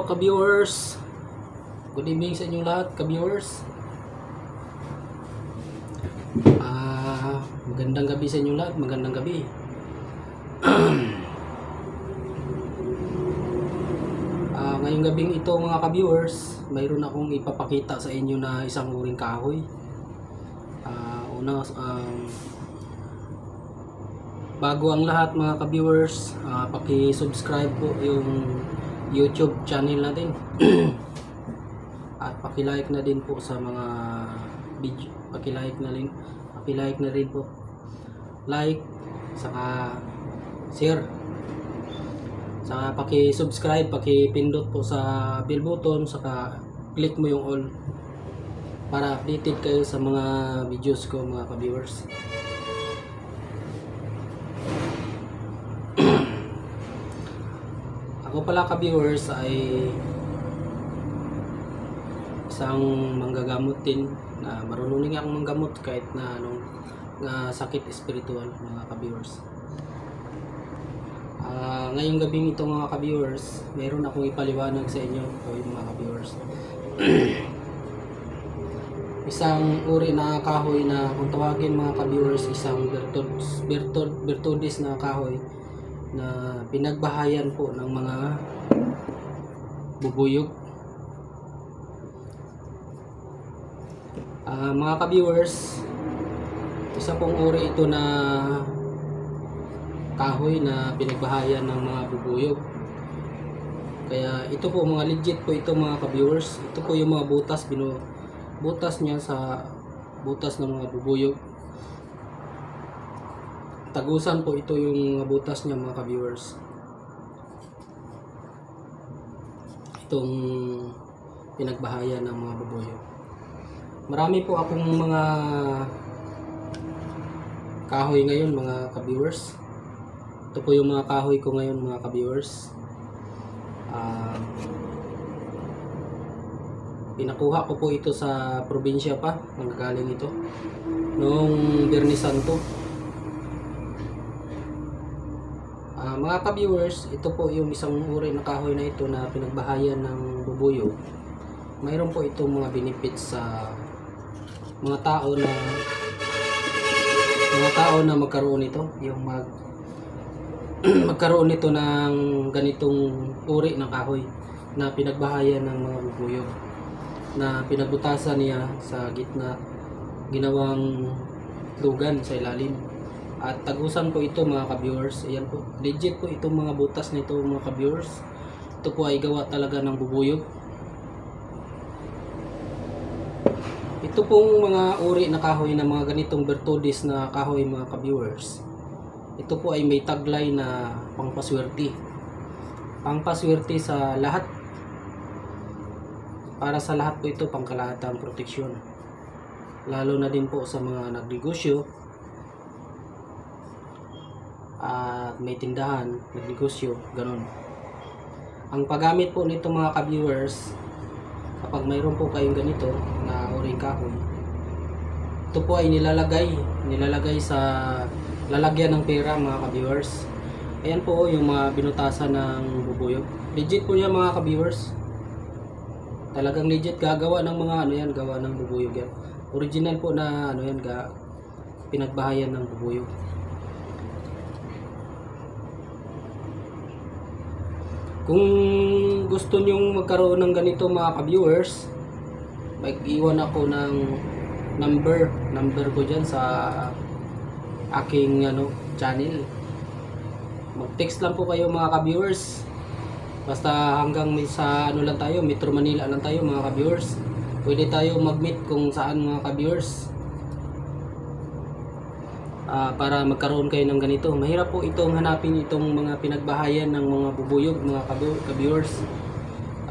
Hello ka-viewers. Good evening sa inyong lahat ka-viewers. Ah, magandang gabi sa inyong lahat, magandang gabi. Ah, ngayong gabing ito mga ka-viewers, mayroon akong ipapakita sa inyo na isang uring kahoy. Ah, una um, bago ang lahat mga ka-viewers, ah, paki-subscribe po yung YouTube channel natin. At paki-like na din po sa mga video, paki-like na rin, paki-like na rin po. Like, saka share. Saka paki-subscribe, paki-pindot po sa bell button, saka click mo yung all para updated kayo sa mga videos ko mga ka-viewers. Ako pala ka-viewers ay isang manggagamot din na marunong din akong manggamot kahit na anong na sakit espiritual mga ka-viewers. Ah, ngayong gabing ito mga ka-viewers, mayroon akong ipaliwanag sa inyo o yung mga ka-viewers. isang uri na kahoy na kung tawagin mga ka-viewers, isang Bertod, Bertod, Bertodis na kahoy na pinagbahayan po ng mga bubuyog. Ah, mga ka-viewers, isa pong uri ito na kahoy na pinagbahayan ng mga bubuyog. Kaya ito po mga legit po ito mga ka-viewers. Ito po yung mga butas binu butas niya sa butas ng mga bubuyog. Tagusan po ito yung butas niya mga ka-viewers. Itong pinagbahayan ng mga bubuyog. Marami po akong mga kahoy ngayon mga ka-viewers. Ito po yung mga kahoy ko ngayon mga ka-viewers. Ah, pinakuha ko po ito sa probinsya pa, nanggagaling ito. Noong Biyernes Santo. Ah, mga ka-viewers, ito po yung isang uri na kahoy na ito na pinagbahayan ng bubuyog. Mayroon po itong mga benefits sa mga tao na mga tao na magkaroon nito, yung mag magkaroon nito ng ganitong uri ng kahoy na pinagbahayan ng mga bubuyog na pinabutasan niya sa gitna ginawang lugan sa ilalim at tagusan po ito mga ka-viewers. Ayan po. Legit po itong mga butas nito mga ka-viewers. Ito po ay gawa talaga ng bubuyog ito pong mga uri na kahoy na mga ganitong Bertodis na kahoy mga ka-viewers. Ito po ay may taglay na pangpaswerte. Pangpaswerte sa lahat. Para sa lahat po ito pangkalahatang proteksyon. Lalo na din po sa mga nagnegosyo at may tindahan, nagnegosyo, ganun. Ang paggamit po nito mga ka-viewers, kapag mayroon po kayong ganito na uring kahoy, ito po ay nilalagay, nilalagay sa lalagyan ng pera mga ka-viewers. Ayan po yung mga binutasan ng bubuyog. Legit po yan mga ka-viewers. Talagang legit gagawa ng mga ano yan, gawa ng bubuyog yan. Original po na ano yan, ga, pinagbahayan ng bubuyog. Kung gusto nyong magkaroon ng ganito mga ka-viewers, mag-iwan ako ng number, number ko dyan sa aking ano, channel. Mag-text lang po kayo mga ka-viewers. Basta hanggang sa ano lang tayo, Metro Manila lang tayo mga ka-viewers. Pwede tayo mag-meet kung saan mga ka-viewers. Ah, para magkaroon kayo ng ganito. Mahirap po itong hanapin itong mga pinagbahayan ng mga bubuyog, mga kabu- ka-viewers.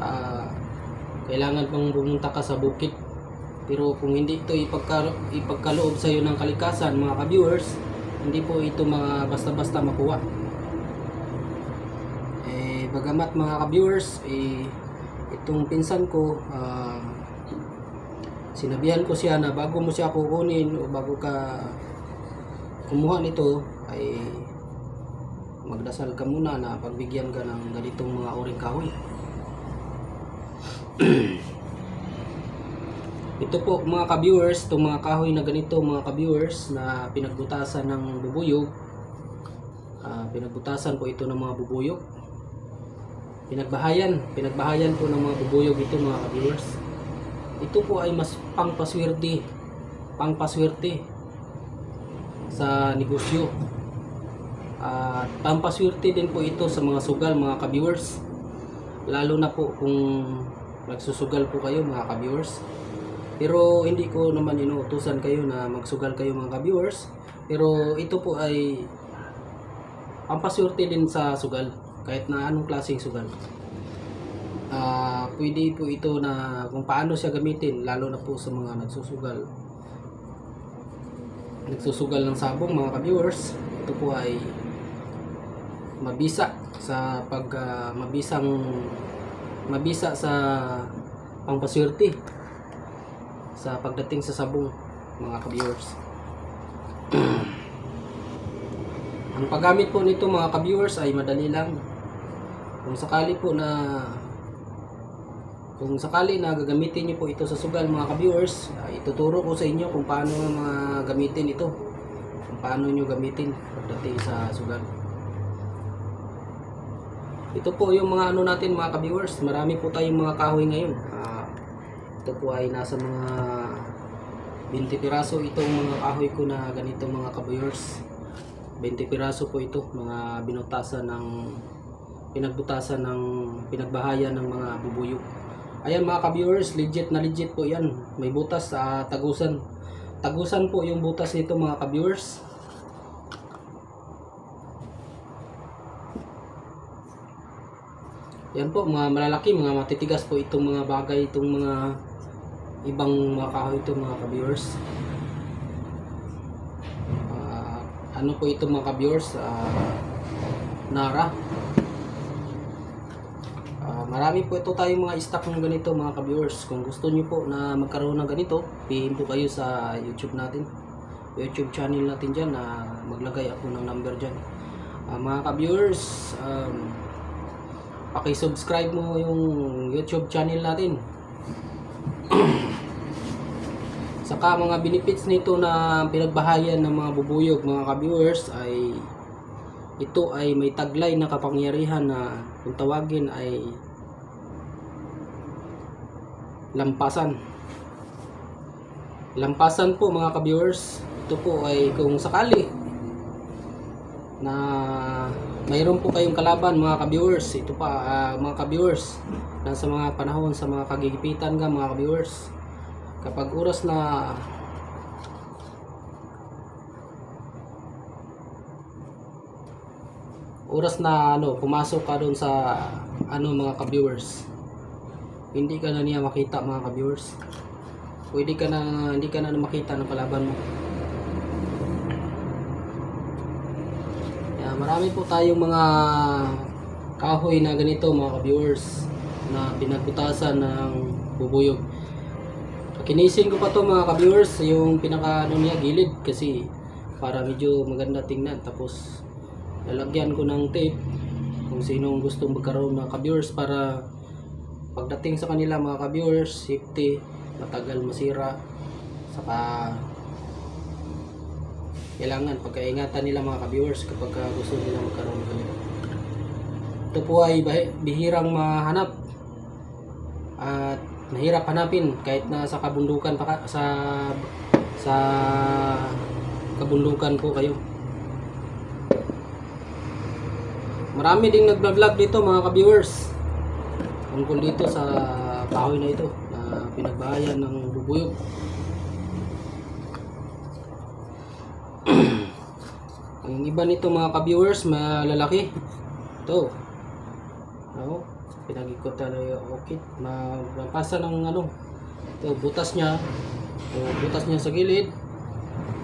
Ah, kailangan pang pumunta ka sa bukit. Pero kung hindi ito ipagka, ipagkaloob sa iyo ng kalikasan, mga ka-viewers, hindi po ito mga basta-basta makuha. Eh, bagamat mga ka-viewers, eh, itong pinsan ko, ah, sinabihan ko siya na bago mo siya kukunin o bago ka kumuha nito ay magdasal ka muna na pagbigyan ka ng ganitong mga uring kahoy. Ito po mga ka-viewers, itong mga kahoy na ganito mga ka-viewers na pinagbutasan ng bubuyog. Ah, pinagbutasan po ito ng mga bubuyog. Pinagbahayan, pinagbahayan po ng mga bubuyog ito mga ka-viewers. Ito po ay mas pangpaswerte, pangpaswerte sa negosyo. At pampaswerte din po ito sa mga sugal mga ka-viewers. Lalo na po kung nagsusugal po kayo mga ka-viewers. Pero hindi ko naman inuutusan kayo na magsugal kayo mga ka-viewers. Pero ito po ay pampaswerte din sa sugal. Kahit na anong klaseng sugal. Ah, pwede po ito na kung paano siya gamitin lalo na po sa mga nagsusugal. Nagsusugal ng sabong mga ka-viewers. Ito po ay mabisa sa pag ah, mabisang mabisa sa pangpaswerte sa pagdating sa sabong mga ka-viewers. Ang paggamit po nito mga ka-viewers ay madali lang. Kung sakali po na kung sakali na gagamitin niyo po ito sa sugal mga ka-viewers, ay ituturo ko sa inyo kung paano mga gamitin ito. Kung paano niyo gamitin pagdating sa sugal. Ito po yung mga ano natin mga ka-viewers. Marami po tayong mga kahoy ngayon. Ah, ito po ay nasa mga 20 piraso itong mga kahoy ko na ganito mga ka-viewers. 20 piraso po ito. Mga binutasan ng pinagbutasan ng pinagbahayan ng mga bubuyog. Ayan mga ka-viewers, legit na legit po yan. May butas sa tagusan. Tagusan po yung butas nito mga ka-viewers. Yan po, mga malalaki, mga matitigas po itong mga bagay, itong mga ibang mga kahoy ito mga ka-viewers. Ah, ano po ito mga ka-viewers? Ah, Nara. Marami po ito tayong mga stock ng ganito mga ka-viewers. Kung gusto niyo po na magkaroon ng ganito, pihim po kayo sa YouTube natin. YouTube channel natin dyan na maglagay ako ng number dyan. Ah, mga ka-viewers, um, paki-subscribe mo yung YouTube channel natin. Saka mga benefits nito na pinagbahayan ng mga bubuyog mga ka-viewers ay ito ay may taglay na kapangyarihan na kung tawagin ay lampasan. Lampasan po mga ka-viewers. Ito po ay kung sakali na mayroon po kayong kalaban mga ka-viewers. Ito pa ah, mga ka-viewers sa mga panahon sa mga kagigipitan nga mga ka-viewers. Kapag oras na oras na ano pumasok ka doon sa ano mga ka-viewers hindi ka na niya makita mga ka-viewers. Pwede ka na hindi ka na makita ng kalaban mo. Kaya marami po tayong mga kahoy na ganito mga ka-viewers na pinagbutasan ng bubuyog. Kinisin ko pa to mga ka-viewers yung pinaka ano niya gilid. Kasi para medyo maganda tingnan. Tapos lalagyan ko ng tape kung sinong gustong magkaroon ng ka-viewers para pagdating sa kanila mga ka-viewers safety matagal masira saka kailangan pagkaingatan nila mga ka-viewers kapag ka gusto nila magkaroon ganito. Ito po ay bihirang mahanap at mahirap hanapin kahit na sa kabundukan pa sa sa kabundukan po kayo. Marami ding nagba-vlog dito mga ka-viewers. Tungkol dito sa kahoy na ito na pinagbahayan ng bubuyog. Ang iba nito mga ka-viewers, malalaki. Ito. Ako, pinag-ikot na yung okay. Mapasa ng ano. Ito, butas niya. O, butas niya sa gilid.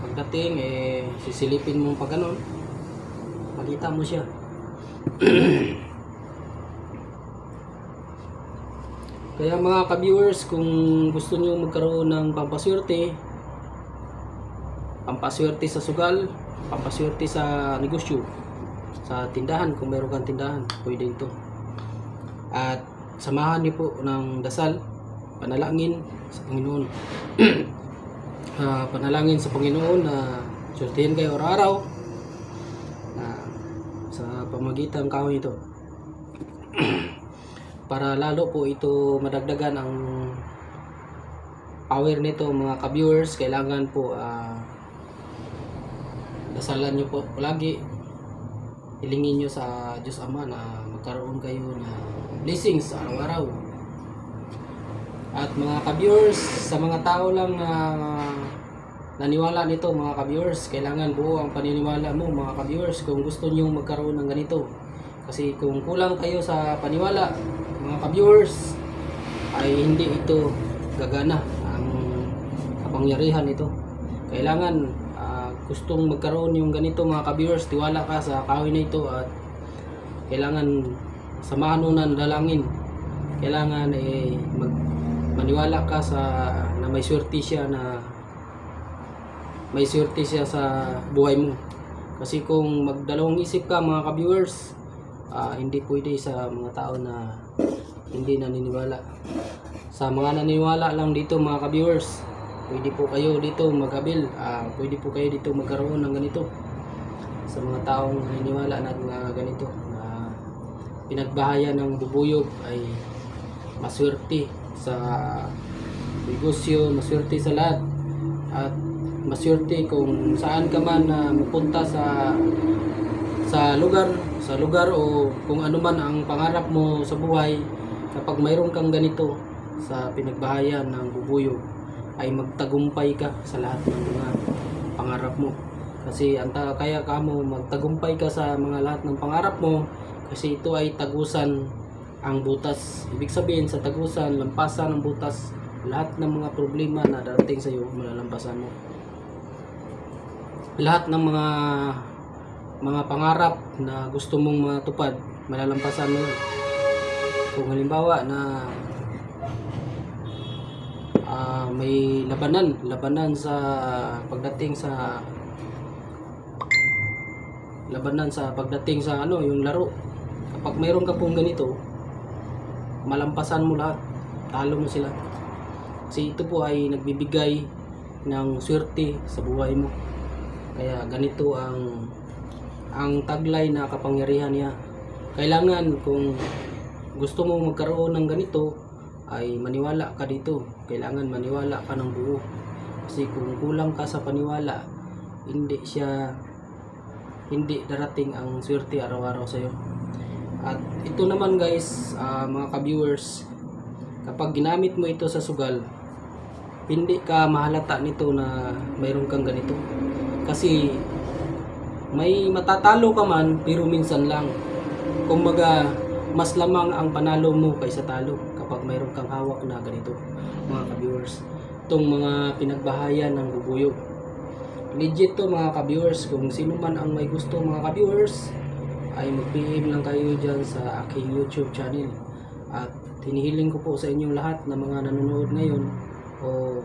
Pagdating, eh, sisilipin mo pa ganun. Makita mo siya. Kaya mga ka-viewers, kung gusto niyo magkaroon ng pampaswerte, pampaswerte sa sugal, pampaswerte sa negosyo, sa tindahan, kung meron kang tindahan, pwede ito. At samahan niyo po ng dasal, panalangin sa Panginoon. Ah, panalangin sa Panginoon na sultihin kayo araw-araw na sa pamagitan kahoy ito. Para lalo po ito madagdagan ang power nito mga ka-viewers, kailangan po ah, dasalan nyo po lagi hilingin nyo sa Diyos Ama na magkaroon kayo na blessings araw-araw. At mga ka-viewers, sa mga tao lang na naniwala nito mga ka-viewers, kailangan buo ang paniniwala mo mga ka-viewers kung gusto nyo magkaroon ng ganito. Kasi kung kulang kayo sa paniwala, mga ka-viewers, ay hindi ito gagana ang kapangyarihan nito. Kailangan ah, gustong magkaroon yung ganito mga ka-viewers, tiwala ka sa kahoy na ito at kailangan samahan mo na dalangin. Kailangan eh mag, maniwala ka sa na may swerte siya na may swerte siya sa buhay mo. Kasi kung magdalawang isip ka mga ka-viewers, ah, hindi pwede sa mga tao na hindi naniniwala. Sa mga naniniwala lang dito mga ka-viewers, pwede po kayo dito magabil, ah, pwede po kayo dito magkaroon ng ganito. Sa mga taong naniniwala na, na ganito, na pinagbahayan ng bubuyog ay maswerte sa negosyo, maswerte sa lahat. At maswerte kung saan ka man na mapunta sa sa lugar, sa lugar o kung ano man ang pangarap mo sa buhay, kapag mayroon kang ganito sa pinagbahayan ng bubuyog, ay magtagumpay ka sa lahat ng mga pangarap mo. Kasi anta kaya ka mo magtagumpay ka sa mga lahat ng pangarap mo kasi ito ay tagusan ang butas. Ibig sabihin sa tagusan, lampasan ng butas, lahat ng mga problema na darating sa iyo, malalampasan mo. Lahat ng mga mga pangarap na gusto mong matupad, malalampasan mo yun. Kung halimbawa na ah, may labanan, labanan sa pagdating sa labanan sa pagdating sa ano, yung laro. Kapag mayroon ka pong ganito, malampasan mo lahat. Talo mo sila. Kasi ito po ay nagbibigay ng swerte sa buhay mo. Kaya ganito ang ang taglay na kapangyarihan niya. Kailangan kung gusto mo magkaroon ng ganito ay maniwala ka dito. Kailangan maniwala ka ng buo. Kasi kung kulang ka sa paniwala, hindi siya hindi darating ang swerte araw-araw sa iyo. At ito naman guys, ah, mga ka-viewers, kapag ginamit mo ito sa sugal, hindi ka mahalata nito na mayroon kang ganito. Kasi may matatalo ka man pero minsan lang. Kumbaga, mas lamang ang panalo mo kaysa talo kapag mayroon kang hawak na ganito, mga ka-viewers. Itong mga pinagbahayan ng bubuyog. Legit to mga ka-viewers. Kung sino man ang may gusto mga ka-viewers, ay mag-PM lang kayo dyan sa aking YouTube channel. At hinihiling ko po sa inyong lahat na mga nanonood ngayon o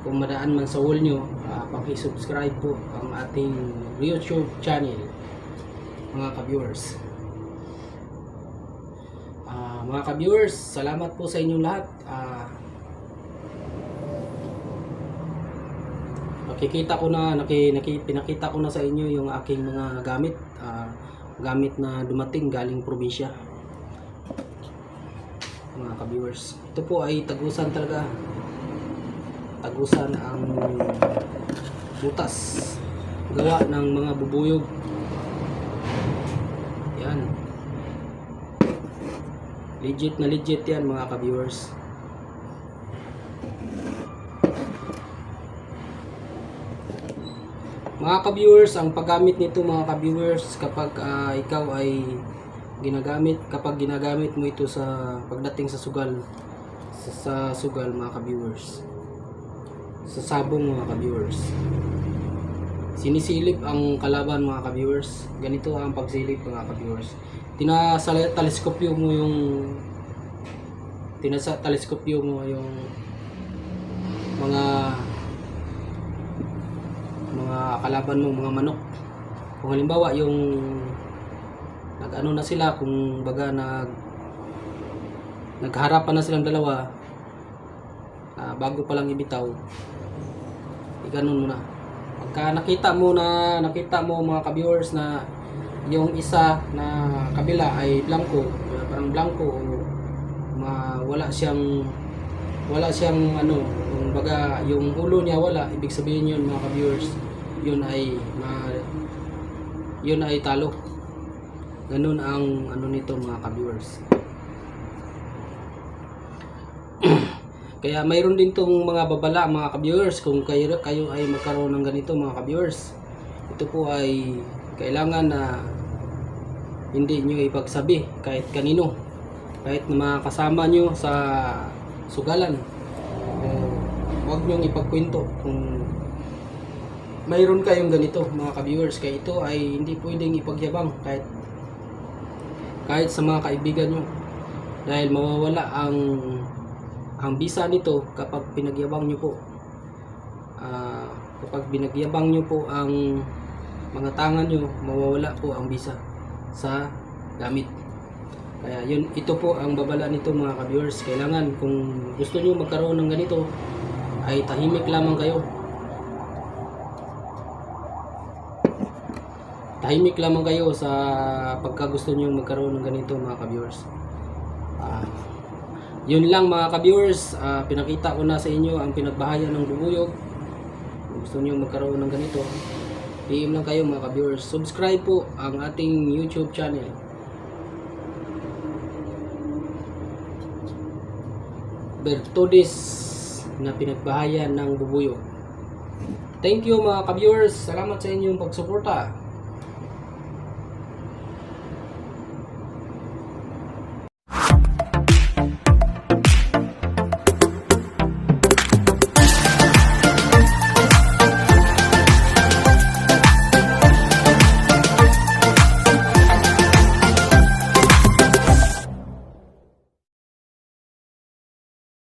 kung madaan man sa wall nyo, uh, paki-subscribe po ang ating YouTube channel mga ka-viewers. Ah, mga ka-viewers, salamat po sa inyong lahat. Ah, nakikita ko na, naki, naki, pinakita ko na sa inyo yung aking mga gamit. Ah, gamit na dumating galing probinsya. Mga ka-viewers. Ito po ay tagusan talaga. Tagusan ang butas. Gawa ng mga bubuyog. Yan. Legit na legit yan mga ka-viewers. Mga ka-viewers, ang paggamit nito mga ka-viewers kapag ah, ikaw ay ginagamit, kapag ginagamit mo ito sa pagdating sa sugal, sa, sa sugal mga ka-viewers, sa sabong mga ka-viewers. Sinisilip ang kalaban mga ka-viewers. Ganito ang pagsilip mga ka-viewers. Tinasa teleskopyo mo yung tinasa teleskopyo mo yung mga mga kalaban mo, mga manok. Kung halimbawa yung nag-ano na sila kung baga nag Nagharapan na silang dalawa. Ah, bago pa lang ibitaw. Ganun muna. Pagka nakita mo na, nakita mo mga ka-viewers na yung isa na kabila ay blanco, parang blanco ma, wala siyang wala siyang ano, yung baga yung ulo niya wala, ibig sabihin yun mga ka-viewers, yun ay ma, yun ay talo. Ganun ang ano nito mga ka-viewers. Kaya mayroon din tong mga babala mga ka-viewers kung kayo, kayo ay magkaroon ng ganito mga ka-viewers. Ito po ay kailangan na hindi nyo ipagsabi kahit kanino. Kahit na mga kasama nyo sa sugalan. Eh, huwag nyo ipagkwento kung mayroon kayong ganito mga ka-viewers. Kaya ito ay hindi pwedeng ipagyabang kahit kahit sa mga kaibigan nyo. Dahil mawawala ang ang bisa nito kapag pinagyabang nyo po ah, kapag binagyabang nyo po ang mga tangan nyo mawawala po ang bisa sa gamit. Kaya yun ito po ang babala nito mga ka-viewers. Kailangan kung gusto nyo magkaroon ng ganito ay tahimik lamang kayo. Tahimik lamang kayo sa pagka gusto nyo magkaroon ng ganito mga ka-viewers yun lang mga ka-viewers, ah, pinakita ko na sa inyo ang pinagbahayan ng bubuyog. Gusto niyo magkaroon ng ganito, PM lang kayo mga ka-viewers. Subscribe po ang ating YouTube channel. Bertudis na pinagbahayan ng bubuyog. Thank you mga ka-viewers. Salamat sa inyong pagsuporta.